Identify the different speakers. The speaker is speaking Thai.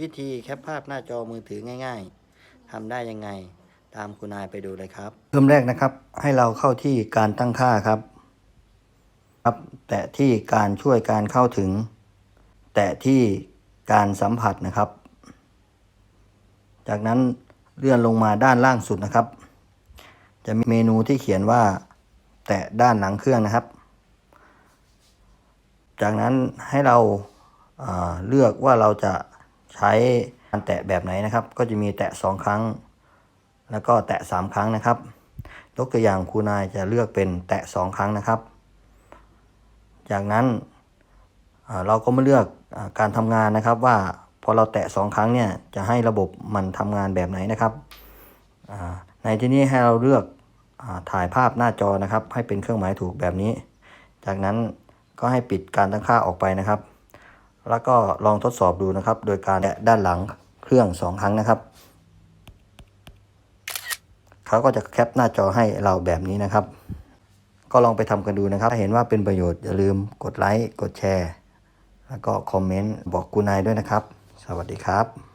Speaker 1: วิธีแคปภาพหน้าจอมือถือง่ายๆทำได้ยังไง ตามคุณนายไปดูเลยครับเริ่มแรกนะครับ ให้เราเข้าที่การตั้งค่าครับครับ แตะที่การช่วยการเข้าถึง แตะที่การสัมผัสนะครับ จากนั้นเลื่อนลงมาด้านล่างสุดนะครับ จะมีเมนูที่เขียนว่า แตะด้านหลังเครื่องนะครับ จากนั้นให้เราอ่าเลือกว่าเราจะ ใช้การแตะแบบไหนนะครับ ก็จะมีแตะสองครั้ง แล้วก็แตะสามครั้งนะครับยกตัวอย่างครูนายจะเลือกเป็นแตะสองครั้งนะครับ จากนั้นเราก็มาเลือกอการทำงานนะครับว่าพอเราแตะสองครั้งเนี่ยจะให้ระบบมันทำงานแบบไหนนะครับ ในที่นี้ให้เราเลือกอถ่ายภาพหน้าจอนะครับ ให้เป็นเครื่องหมายถูกแบบนี้ จากนั้นก็ให้ปิดการตั้งค่าออกไปนะครับ แล้วก็ลองทดสอบดูนะครับ โดยการแตะด้านหลังเครื่องสองครั้งนะครับ เขาก็จะแคปหน้าจอให้เราแบบนี้นะครับ ก็ลองไปทำกันดูนะครับ ถ้าเห็นว่าเป็นประโยชน์อย่าลืมกดไลค์ กดแชร์ แล้วก็คอมเมนต์บอกกูนายด้วยนะครับ สวัสดีครับ